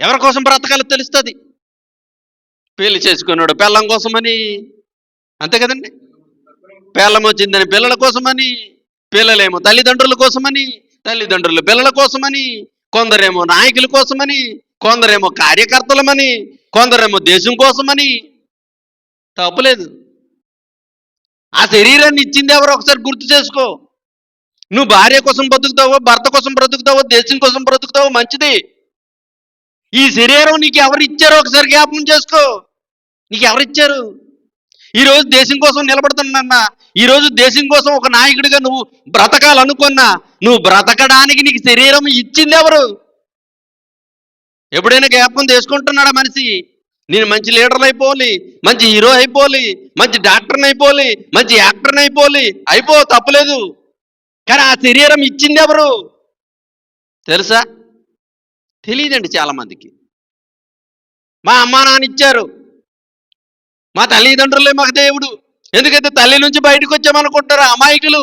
ఎవరి కోసం బ్రతకాలో తెలుస్తుంది? పెళ్ళి చేసుకున్నాడు పెళ్ళం కోసమని. అంతే కదండి? పెళ్ళం వచ్చిందని పిల్లల కోసమని పిల్లలేమో తల్లిదండ్రుల కోసమని తల్లిదండ్రులు పిల్లల కోసమని కొందరేమో నాయకుల కోసమని కొందరేమో కార్యకర్తలమని కొందరేమో దేశం కోసమని. తప్పలేదు ఆ శరీరాన్ని ఇచ్చింది ఎవరో ఒకసారి గుర్తు చేసుకో. నువ్వు భార్య కోసం బ్రతుకుతావో భర్త కోసం బ్రతుకుతావో దేశం కోసం బ్రతుకుతావో మంచిది. ఈ శరీరం నీకు ఎవరు ఇచ్చారో ఒకసారి జ్ఞాపకం చేసుకో. నీకు ఎవరు ఇచ్చారు? ఈరోజు దేశం కోసం నిలబడుతున్నా ఈరోజు దేశం కోసం ఒక నాయకుడిగా నువ్వు బ్రతకాలనుకున్నా. నువ్వు బ్రతకడానికి నీకు శరీరం ఇచ్చింది ఎవరు? ఎప్పుడైనా జ్ఞాపకం చేసుకుంటున్నాడా మనిషి? నేను మంచి లీడర్ అయిపోవాలి మంచి హీరో అయిపోవాలి మంచి డాక్టర్ని అయిపోవాలి మంచి యాక్టర్ని అయిపోవాలి. అయిపో తప్పలేదు. కానీ ఆ శరీరం ఇచ్చింది ఎవరు? తెలుసా? తెలియదండి చాలా మందికి మా అమ్మా నాన్న ఇచ్చారు. మా తల్లిదండ్రులే మాకు దేవుడు. ఎందుకంటే తల్లి నుంచి బయటకు వచ్చామనుకుంటారు అమాయకులు?